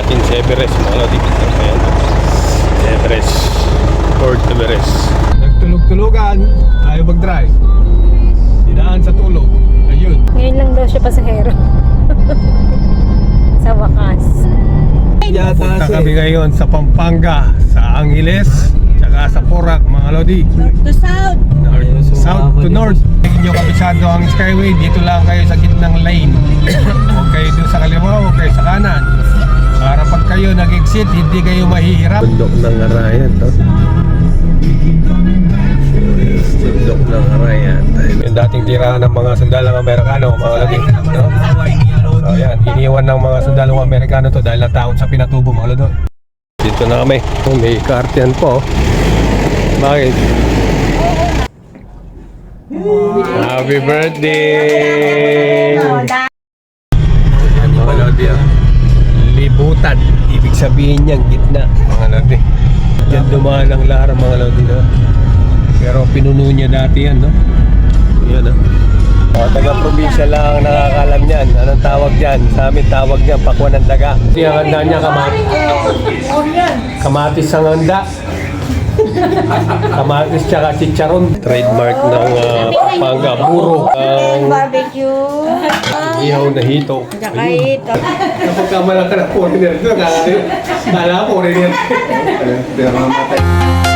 natin sa Everest mga lodi. Ayan. Everest. Fort Everest. Nagtulog-tulugan, ayaw mag-drive. Dinaan sa tulog. Ayun. Ngayon lang daw siya pasahero. sa wakas. Punta kami ngayon sa Pampanga, sa Angeles, tsaka sa Porac, mga lodi. To south. North, south to north. Hindi nyo kabisado ang skyway, dito lang kayo sa gitnang lane. Huwag kayo doon sa kaliwa, huwag kayo sa kanan. Para pag kayo nag-exit, hindi kayo mahihirap. Bundok ng Arayan to. Bundok ng Arayan. Yung dating tirahan ng mga sundalang Amerikano, mga lagi. No? So yan, iniwan ng mga sundalong Amerikano to dahil natakot sa pinatubo mga lado. Dito na kami. Oh, may kartiyan po. Bakit? Happy birthday! Lodi ah. Libutan. Ibig sabihin niyang gitna. Mga lodi. Diyan dumaan ang lahar mga lodi na. Pero pinuno niya dati yan, no? Yan ah. O, taga-probinsya lang ang nakakalam niyan. Anong tawag diyan? Sa amin tawag niyan, pakwan ng daga. Hindi ang handa niya, kamatis. Kamatis ang handa. Kamatis tsaka chicharon. Trademark ng uh, Pampanga. Puro ang Barbecue. ihaw na hito. Tsaka ito. Kapag kamalang ka na foreigner, kala- foreigner. Pero mamatay.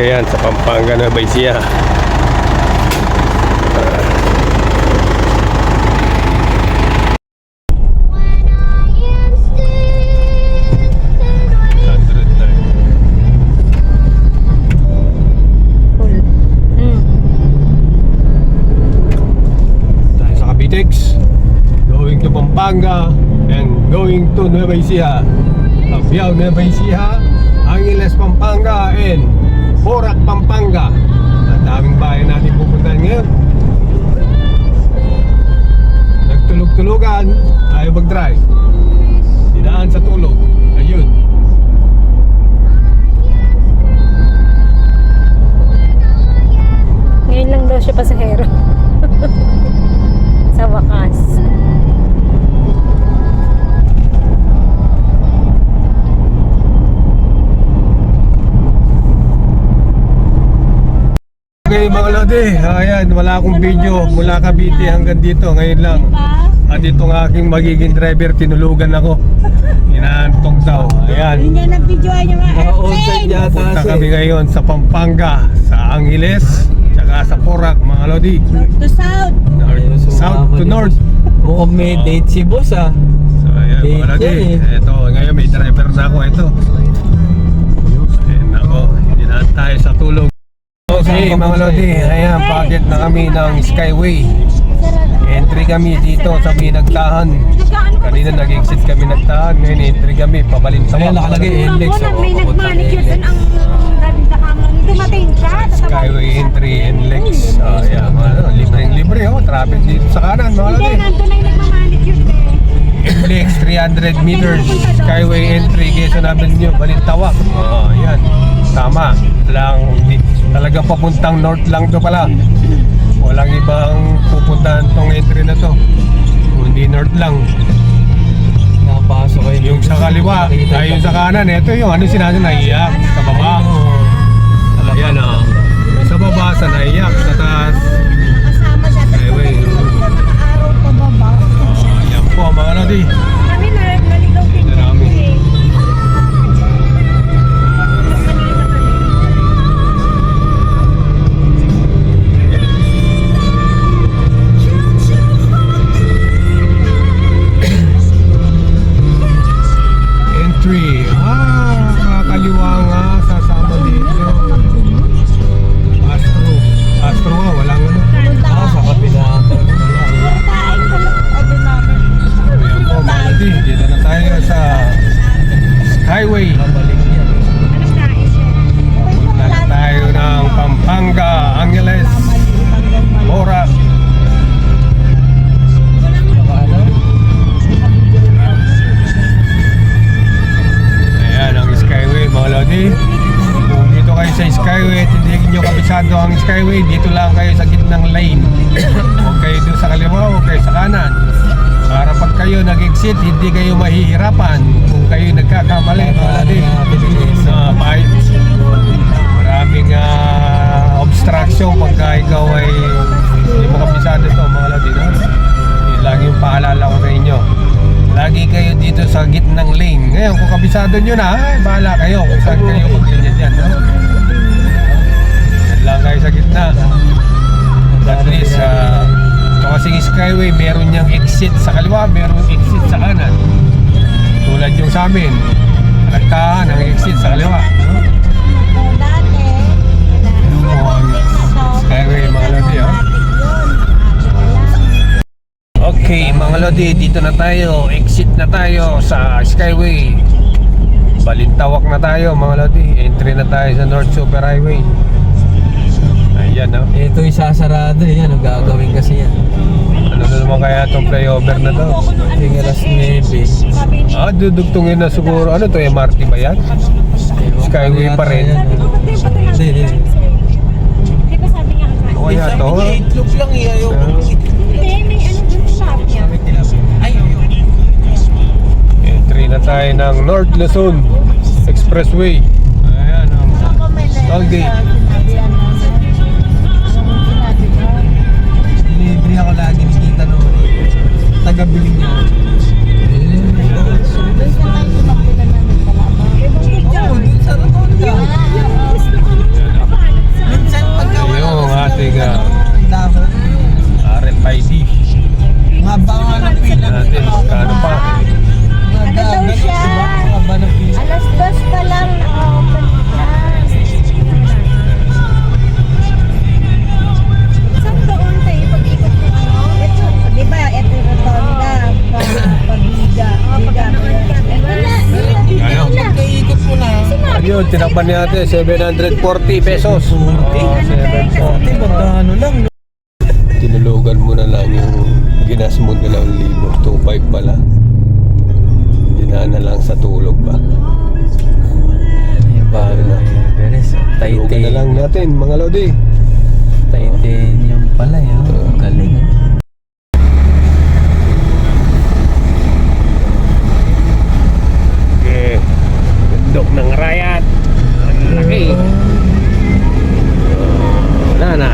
Lalarga yan sa Pampanga na Baisia. Pampanga and going to Nueva Ecija. Cabiao, Nueva Ecija, Angeles, Pampanga and Porac, Pampanga. Ang daming bahay natin pupuntahan ngayon. Nagtulog-tulugan, ayaw mag-drive. Dinaan sa tulog. Ayun. Ngayon lang daw siya pasahero. sa wakas. Okay mga lodi, ayan, wala akong video mula Cavite hanggang dito, ngayon lang. At itong aking magiging driver, tinulugan ako. Inaantok daw, ayan. Hindi na video ay yata Punta kami ngayon sa Pampanga, sa Angeles, tsaka sa Porac, mga lodi. To south. North, south to north. Mukhang may date si boss ah. So ayan mga lodi, yan eh. ito, ngayon may driver na ako, ito. Ayan ako, hindi na tayo sa tulog. Okay mga lodi, ayan, packet na kami ng Skyway. Entry kami dito sa Binagtahan. Kanina nag-exit kami nagtahan, ngayon entry kami, pabalin sa Ayan, nakalagay NLEX. Wala, oh, may nag-manicure NLEX. doon ang ganda ka mo. Dumating siya. Skyway entry and Lex. Oh, yeah, mga ano, libreng-libre oh, traffic dito sa kanan mga Hindi, lodi. nandun ay nagmamanicure eh. Lex 300 meters Skyway entry Quezon Avenue Balintawak. Oh, yan. Tama. Lang talagang papuntang north lang to pala. Walang ibang pupuntahan tong entry na to. Kundi north lang. Nakapasok kayo. Yung sa kaliwa, ay yung sa kanan, ito yung ano sinabi naiyak sa baba. Ayan oh. Sa baba sa naiyak, sa taas. Kasama siya. Skyway. Araw pa baba. Oh, yan po mga lodi. Kabisado ang Skyway, dito lang kayo sa gitnang lane. Huwag kayo doon sa kaliwa, huwag kayo sa kanan. Para pag kayo nag-exit, hindi kayo mahihirapan kung kayo nagkakamali. Mga din. Bahay. Maraming ah, obstruction pagka ikaw ay hindi mo kabisado to mga lodi. No? Yun lang yung paalala ko sa inyo. Lagi kayo dito sa gitnang lane. Ngayon, kung kabisado nyo na, ay, bahala kayo kung saan kayo maglinya dyan. No? Lang kayo sa gitna. At least, uh, ito kasing skyway, meron niyang exit sa kaliwa, meron exit sa kanan. Tulad yung sa amin, nagtahan ang exit sa kaliwa. Dati, skyway, mga lodi, oh. Okay, mga lodi, dito na tayo. Exit na tayo sa Skyway. Balintawak na tayo, mga lodi. Entry na tayo sa North Super Highway. Ayan, no? Ito yung sasarado eh. Ano gagawin kasi yan? Ano na naman kaya itong flyover na to? Yung alas 9. Ah, dudugtungin na siguro. Ano to, MRT ba yan? Skyway pa rin. Hindi, hindi. Di ba sabi niya kasi? O kaya to? Itlog lang eh. Ayaw Ah, Hindi, may ano dun sa shop niya. Entry na tayo ng North Luzon Expressway. Ayan, ang Ako Taga-biling niya. Ano? Pagkaikot mo na. Ayun, tinakpan ni ate, 740 pesos. Oh, 40, 740. magkano lang. Tinulugan mo na lang yung ginas mo dalawang libo. 2.5 pala. Dinaan na lang sa tulog ba? Yung bago na. Beres, Tulugan na lang natin, mga lodi. Titanium pala yun. Galing ah. Okay. Bundok ng Rayat. Ang laki. Wala na.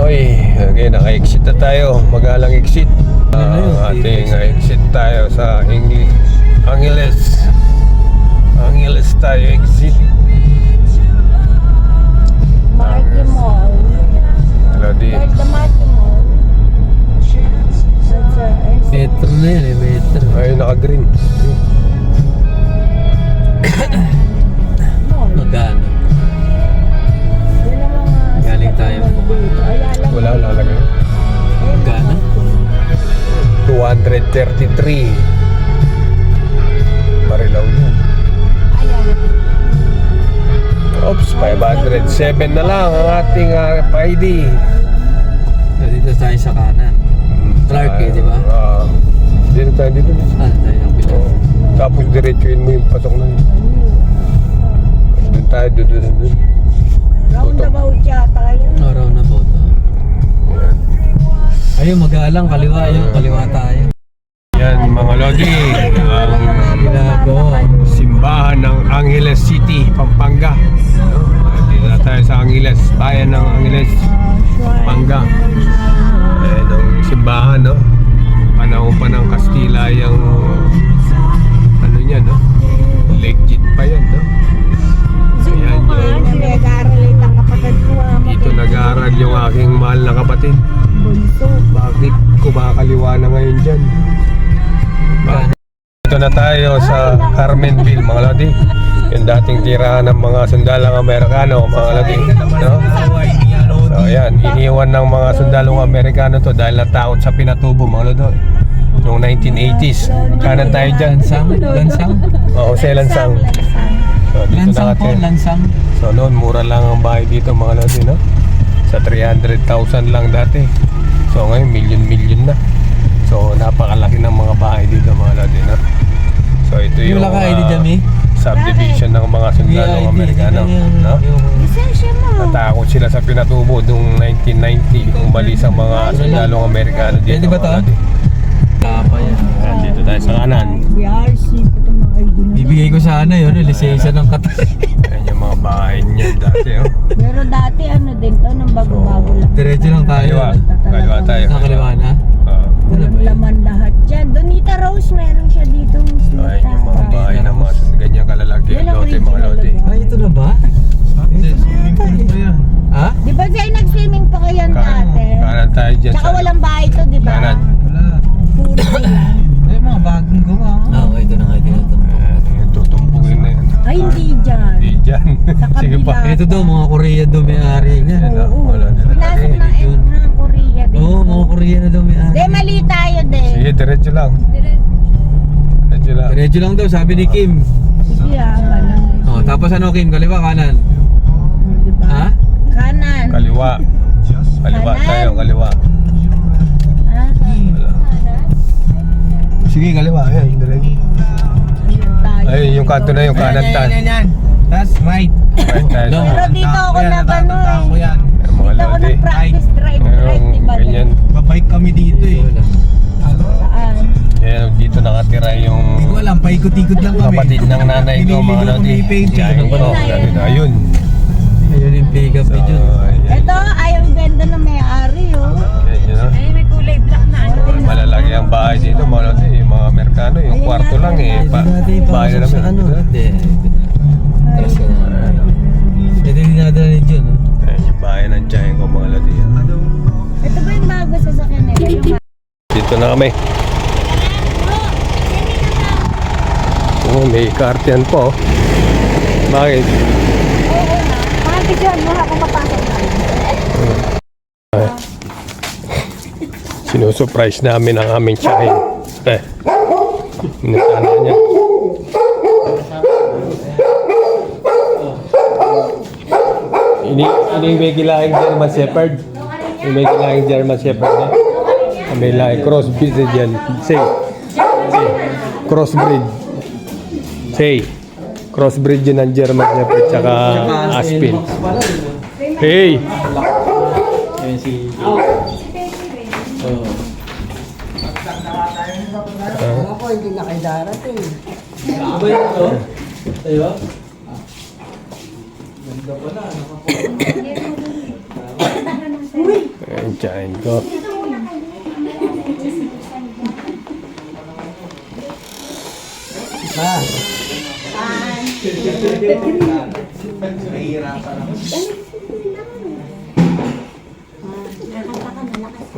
Oy, okay, naka-exit na tayo. Magalang exit. Ano yun? Ang ating exit tayo sa Ingli Angeles. Angeles tayo exit. Marky Mall. Like the Marky Mall. Metro na yun eh, metro. Ay, naka-green. Magkano? Galing tayo. Wala, lalagay. Magkano? 233. Marilaw yun. Oops, 507 na lang ang ating uh, ID. So, dito tayo sa kanan. Clark eh, di ba? Ah, dito tayo dito. Ah, tayo ng pila. Oh. Tapos diretsuin mo yung pasok na yun. Tayo, doon, doon, doon. Roundabout yata yun. Araw na po. Yan. Ayun, magalang, kaliwa yun. Kaliwa tayo. Yan mga lodi, ang Ginagawa. simbahan ng Angeles City, Pampanga. Dito na tayo sa Angeles, bayan ng Angeles, Pampanga. Ayan ang simbahan, no? Panahon pa ng Kastila yung ano niya, no? Legit pa yan, no? Ayan yung Nag-aaral ang dito nag-aaral yung aking mahal na kapatid. Bunso. Bakit kumakaliwa na ngayon dyan? Dito na tayo sa Carmenville, mga lodi. Yung dating tirahan ng mga sundalang Amerikano, mga lodi. No? So, ayan, iniwan ng mga sundalong Amerikano to dahil natakot sa pinatubo, mga lodi. Noong 1980s. Kanan tayo dyan. Lansang? Lansang? O, Jose Lansang. So, dito Lansang na po, lansang. So noon, mura lang ang bahay dito mga lodi, no? Sa 300,000 lang dati. So ngayon, million-million na. So napakalaki ng mga bahay dito mga lodi, no? So ito yung Yung wala ka ID dyan, eh? subdivision ng mga sundalong Amerikano. No? Natakot sila sa pinatubo noong 1990 umalis ang mga sundalong Amerikano dito. Pwede ba to? dito tayo sa kanan. BRC, ito na. Sana yun, eh, lisensya ng Qatar. Ayan yung mga bahay niya dati. Oh. Pero dati ano din to, nung bago-bago lang. Diretso lang tayo. Kaliwa. Kaliwa tayo. Sa kaliwa na. Ah, Walang laman lahat dyan. Donita Rose, meron siya dito. ayan yung mga bahay ng mga ganyang kalalaki. Lote, mga lugar. Ay, ito na ba? Hindi, swimming pool pa yan. Ha? Di ba siya nag-swimming pa kayo dati? kanan tayo dyan. Tsaka sa- walang bahay to, di ba? Kanan. Wala. Puro yan. Ay, mga bagong gawa. Ah, okay, ito na nga tutumpugin na yan. Ay, hindi dyan. Hindi dyan. Sa Sige pa. kabila. Ito daw, mga Korean daw may-ari niya. Ayan, oh, wala na lalaki. na yun. ng Korea dito. Oo, mga Korean na daw may-ari. Di, mali tayo din. Sige, diretso lang. Diretso lang. Diretso lang daw, sabi ni Kim. Sige ah, kanan. Oh, tapos ano Kim, kaliwa kanan? Ha? Kanan. Kaliwa. Kaliwa Kanan. tayo, kaliwa. Ah, Wala. Sige, kaliwa. Ayan, diretso. Ayun. Ay, yung kanto na yung kanan tayo. Yan, yan, yan. That's right. Right tayo. No. Pero dito ako ano ko eh. yan. Mga Dito ako lodi. nag-practice drive, Merong di ba? ganyan. Babike kami dito eh. Wala. Saan? Ayan, dito nakatira yung Hindi ko alam, paikot-ikot lang kami. kapatid ng nanay ko, mga Pinili ko lodi. may paint Ayun eh. po. Ayun, ayun. Ayun yung pick up So, yun. ayan. Ito, ayaw benda ng may-ari oh. Ayan, yun, ah. Ay, may kulay black na ano. Malalaki ang bahay dito, mga lodi. Yung mga Amerikano, eh. Ba- natin bahay na namin. ano. Hindi. Taras ka na. Ito yung dinadala ni oh. Ayan yung bahay ng Giant ko, mga lodi. Ito ba yung bago sa nila? Yung Dito na kami. Oh, may kartiyan po. Bakit? Oo na. Bakit yun? Mukha kang mapasok na. Sinusurprise namin ang aming tsahin. Eh. Niya. Ini ini may kilahing German Shepherd. Ini may kilahing German Shepherd na. May lahi crossbreed na dyan. Say. Say. Crossbreed. Say. Crossbreed yun ng German Shepherd tsaka Aspin. Hey! Ayun si... Oh. Ako, hindi na kayo darating. Ano ba yun ito? Tayo? Ganda pala. Ayan, tsahin ko.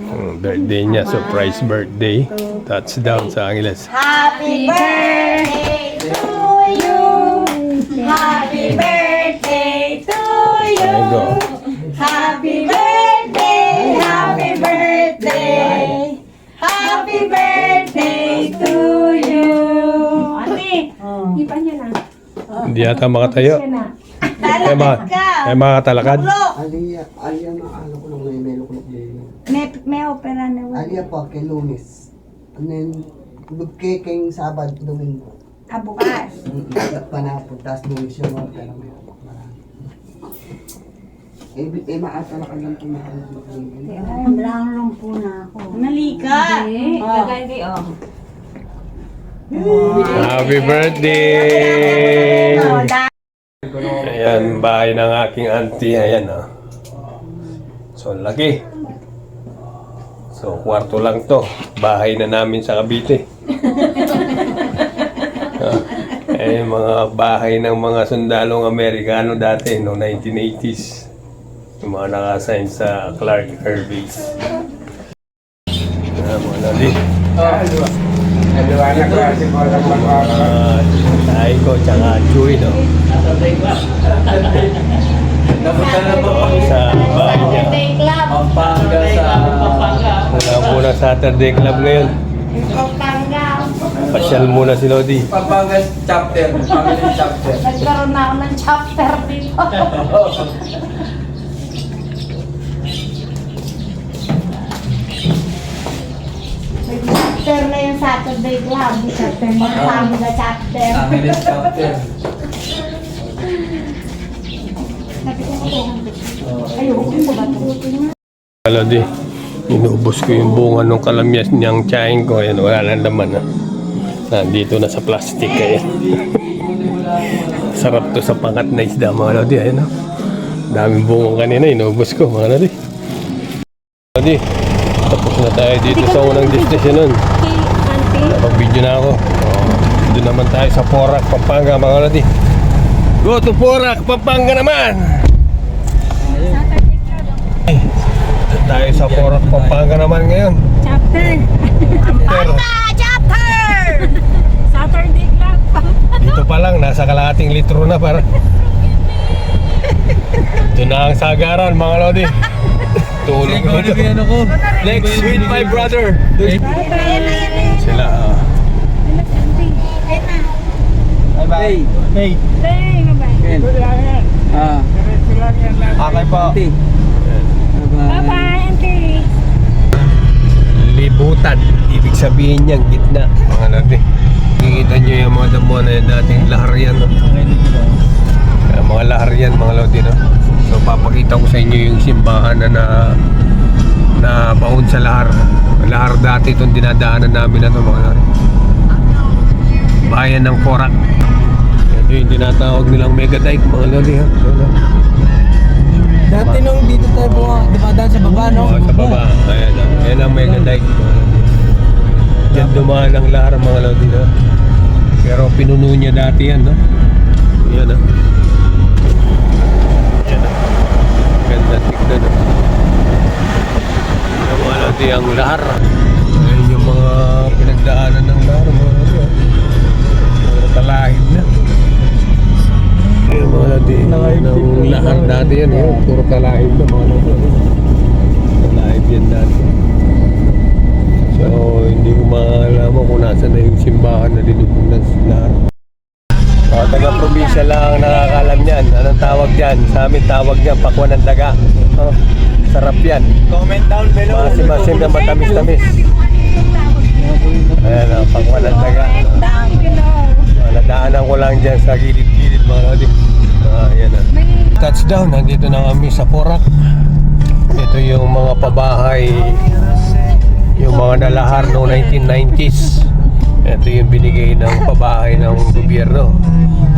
Hmm, birthday niya, surprise birthday. Touchdown sa Angeles. Happy birthday to you. Happy birthday to you. Happy birthday, happy birthday. Happy birthday to you. Ate, niya na. Hindi yata makatayo. Kaya mga, talakad ka. kaya makatalakad. Bro, Alia, alia na ano ko lang may may lukulok din. may, may opera na wala. Alia po kay Lunes. And then kay kay Sabad Domingo. Ah, bukas. Mm, Panapon tas Lunes yung mga pero may marami. Eh, eh maata na kanyang tumahan. Lang po na ako. Nalika. Hindi. Oh. Lagay di, oh. Happy birthday! Da- Ayan, bahay ng aking auntie. Ayan, oh. So, laki. So, kwarto lang to. Bahay na namin sa Cavite. Eh, mga bahay ng mga sundalong Amerikano dati, no 1980s. Yung mga nakasign sa Clark Air Base. Ah, mga lali. Ah, tayo ko, tsaka Chewy, no? Napunta na po Ito, sa bahay niya. Club. Pampanga sa... Wala muna Saturday Club ngayon. Pasyal muna si Lodi. Pampanga chapter. Family chapter. Nagkaroon na ako ng chapter dito. Chapter na yung Saturday Club. Chapter na Pamela chapter. Family chapter. Wala di. Inubos ko yung bunga ng kalamyas niyang tsahin ko. Ayan, wala nang laman na. Nandito na sa plastic kaya. Sarap to sa pangat na isda mga lodi. Ayan o. Daming bunga kanina. Inubos ko mga lodi. Lodi. Tapos na tayo dito sa unang destination. Napag-video na ako. Oh, doon naman tayo sa Porac, Pampanga mga lodi. Go to Porac, Pampanga naman! Ay, tayo sa Porac, Pampanga naman ngayon. Chapter. Pero Saturday club. Dito pa lang, nasa kalahating litro na para. Ito na ang sagaran mga lodi. Tulog dito. ano ko. Next with my brother. Sila. ah. Bye bye. Hey. Hey, bye-bye. Ah. Okay po. Bye-bye, auntie. libutan. Ibig sabihin niyang gitna. Mga lodi. Mga damo na yung dating laharian. No? Kaya mga laharian, mga lodi. No? So papakita ko sa inyo yung simbahan na na, na baon sa lahar. Lahar dati itong dinadaanan namin na ito mga lodi. Bayan ng Korak. Ito yung tinatawag nilang Mega Dike mga lodi. Ha? So, no? Dati nung dito tayo buha, dumadaan sa baba, no? Oo, sa baba. Ayan ang, ayan ang mega dike. Diyan dumaan ang lahar mga lodi na. Pero pinuno niya dati yan, no? Yan, no? Yan, no? Ganda tignan, no? Yung mga lodi ang lahar. Ayan yung mga pinagdaanan ng lahar, mga lodi. ah. Puro talahib na. Ayan mga lodi. Ng lahar dati yan. Puro talahib na mga lodi. Talahib yan dati. So, hindi ko maalaman kung nasa na yung simbahan na ng lahar. O, taga-probinsya lang ang nakakalam niyan. Anong tawag dyan? Sa amin tawag niyan, pakwan ng daga. Oh, sarap yan. Comment down below. Masim-masim na matamis-tamis. Ayan, ang pakwan ng daga. Ah, Nadaanan ko lang dyan sa gilid-gilid mga lodi. Ah, yan na. Touchdown, nandito na kami sa Porac. Ito yung mga pabahay, yung mga nalahar noong 1990s. Ito yung binigay ng pabahay ng gobyerno.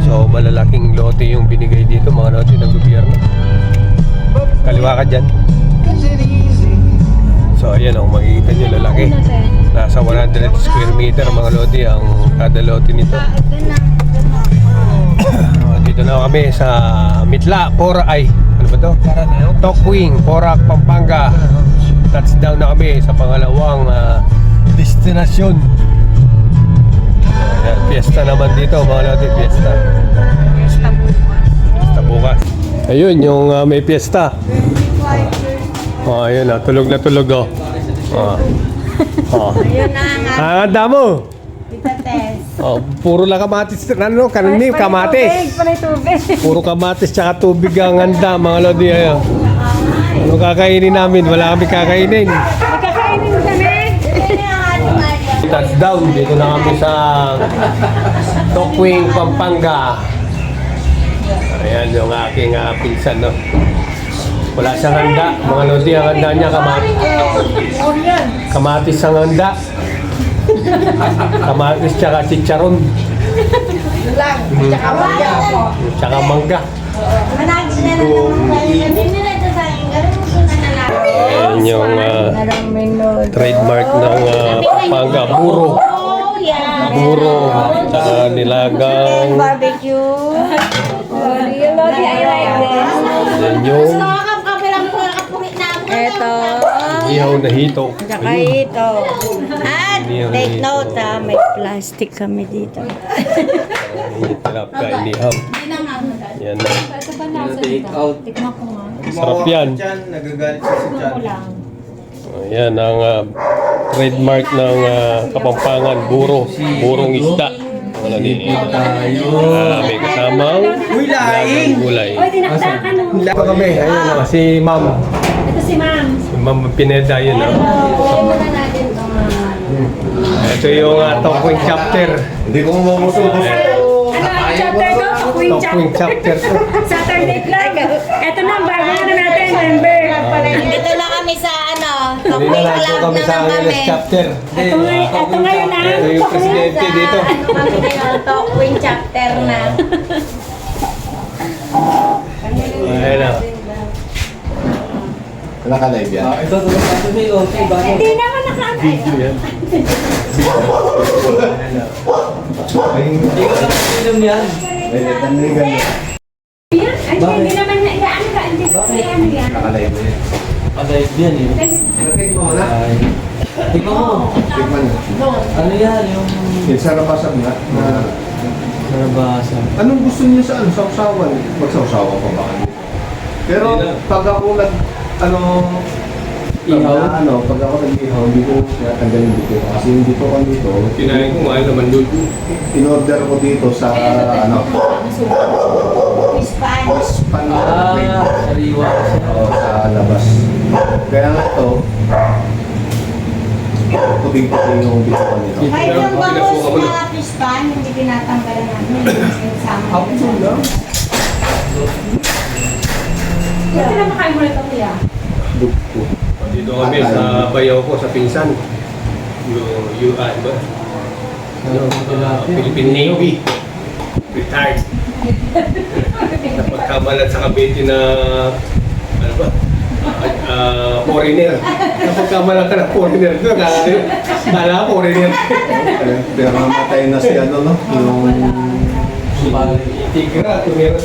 So malalaking lote yung binigay dito mga lote ng gobyerno. Kaliwa ka dyan. So ayan o, makikita nyo lalaki. Nasa 100 square meter mga lote ang kada lote nito. Oh, dito na kami sa Mitla, Pora ay ano ba to? Tokwing, Porac, Pampanga. Touchdown na kami sa pangalawang ah, destinasyon. Ayan, fiesta naman dito, mga lote, fiesta. Fiesta bukas. Ayun, yung ah, may fiesta. Oh, ayun na, tulog na tulog oh. Oh. Oh. Yun na ang Ah, handa mo. Tita Tess. Oh, puro lang kamatis, ano, kananim, kamatis. Panay tubig. Puro kamatis tsaka tubig ang handa, mga lodi. Ayo. Ano kakainin namin? Wala kami kakainin. Magkakainin kami. Touchdown, dito na kami sa Tokwing, Pampanga. Ayan yung aking uh, pinsan, no? Wala siyang handa. Mga lodi, ang handa niya kamatis. Kamatis ang handa. Kamatis tsaka chicharon. Tsaka mangga. Ayan yung ah, trademark ng uh, Pampanga. Buro. Oh. Buro. Tsaka nilagang. Barbecue. Lodi, I like this. Yan yung Eto. ihaw na hito. Tsaka ito. At take note ha, may plastic kami dito. Tilapia inihaw. Yan na. Take out. Tikman ko nga. Sarap yan. Diyan, nagagalit siya sa Tikman ko tiyan. lang. Yan ang ah, trademark ng ah, Kapampangan. Buro. Burong isda. Wala din. Ah, may kasamang Uy, laing! gulay. Oy, dinakdakan mo. Ito kami. Ayun na. Si Ma'am. Ito si ma'am. Si Ma'am Pineda yun. ah. muna natin ito, ma'am. Ito yung uh, Tokwing chapter. Hindi ko mamusubo. Ano ang chapter ko? Kakuwi Top Top Wing Chapter 2. Saturday Club. Ito na, bago na natin, member. Nandito na kami sa ano, Top lang po Club kami na sa lang kami. Chapter. Ito, ngay- ito ngayon na. Ito yung presidente dito. Ano kami ngayon, Top Wing chapter na. Ayan na. Naka-live yan. Ah, ito, ito, ito, ito, okay, bago. Hindi naman naka- Video yan. Hindi ko lang yan. Pwede tanligan yan. Yan, ay, hindi naman na, ano ka, hindi ko ano yan. Naka-live yan. Alive yan eh. Take mo na. Tingnan mo. Tikman mo. Ano yan, yung Yung sarapasan nga na nabasa. anong gusto niyo sa ano, sausawan? Magsausawan pa ba? Pero na. pag ako nag, ano, Ihaw? na- ano, pag ako nag-ihaw, hindi ko tinatanggalin dito. Kasi yung dito ko dito, Kinain ko mahal naman doon. in-order ko dito sa, ano, Fish pan. Ah, sariwa. Oo, sa labas. Kaya nga ito, puting-puting yung bituka nito. Kahit yung bangus na. na fish pan, hindi tinatanggalan namin. Sama. lang. Kasi naman kayo mo ito, kuya. Dugpo. Dito kami sa bayaw ko, sa pinsan. Yung, yung, ah, ba? Ano, Ah, Philippine Navy. Retired. Napagkamalat sa Cavite na, ano ba? Ah, foreigner. Napagkamalat ka na foreigner. Kala foreigner. Pero namatay na si ano, no? Yung, Tigra, tumira.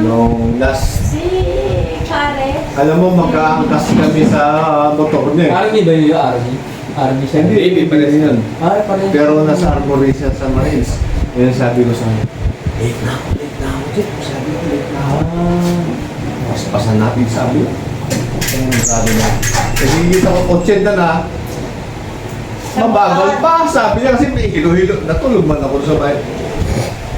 yung last. Alam mo, magkaangkas kami sa motor niya. eh. Army ba yun yung army? Army siya? Hindi, hindi pala pala yun. Ah, parang... Pero nasa armory siya sa Marines. Yun sabi ko sa kanya, late na ako, late na ako, Jeff. Sabi ko, late na ako. Mas pasan natin, sabi ko. Ayun, sabi niya. Kasi kita ko, 80 na, mabagal pa. Sabi niya kasi may hilo-hilo. Natulog man ako sa bahay.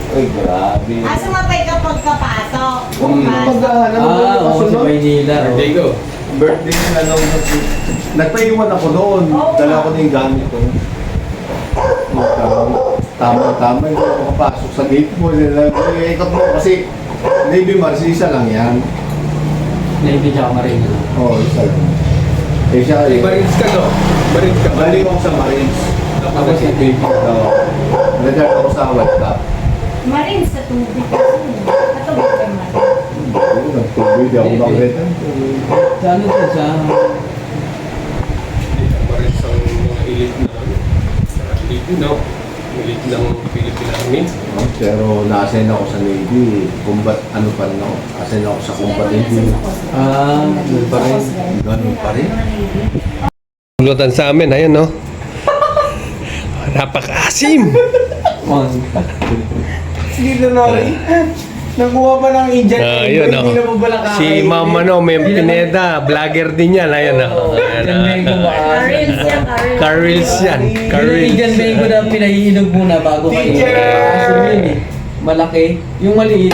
Ay, grabe. Ah, sumapay ka pagkapasok. Kung Bukas. pag ano Ah, oo, sa kasunod, Maynila. oh. Birthday ko. birthday ni ano, nagpaiwan ako noon. Dala ko na yung gamit ko. Tama-tama, ako makapasok sa gate mo. Ikot mo kasi Navy Mars, isa lang yan. Navy tsaka Marine. Oo, oh, isa lang. Eh siya, eh, Marines ka, no? Marines ka. balik ako sa Marines. Tapos si Baby. Oo. Nag-guard ako sa White Cap. Marin sa tubig. Katubig ka man. Oo, Nagtubig ako bakit. Sa ano to? Sa... Marines ang mga elite na, ano, elite, no? Elite ng Philippine Army. Pero na-assign ako sa Navy. Combat, ano pa rin ako. Assign ako sa combat Navy. Ah, yun pa rin. Ganun pa rin. Lutan sa amin, ayun, no? Napakasim! Konta. Na rin. Nakuha pa ng Indian Ah, Navy, yun, hindi no? na po pala Si Mama, no? May Pineda, vlogger din yan, ayun, no? Ayan, Mango ba? Karils yan, Karils. Carils yan, Yung Carils. Indian Mango na pinahihinog muna bago kayo. Teacher! Eh. Malaki. Yung maliit,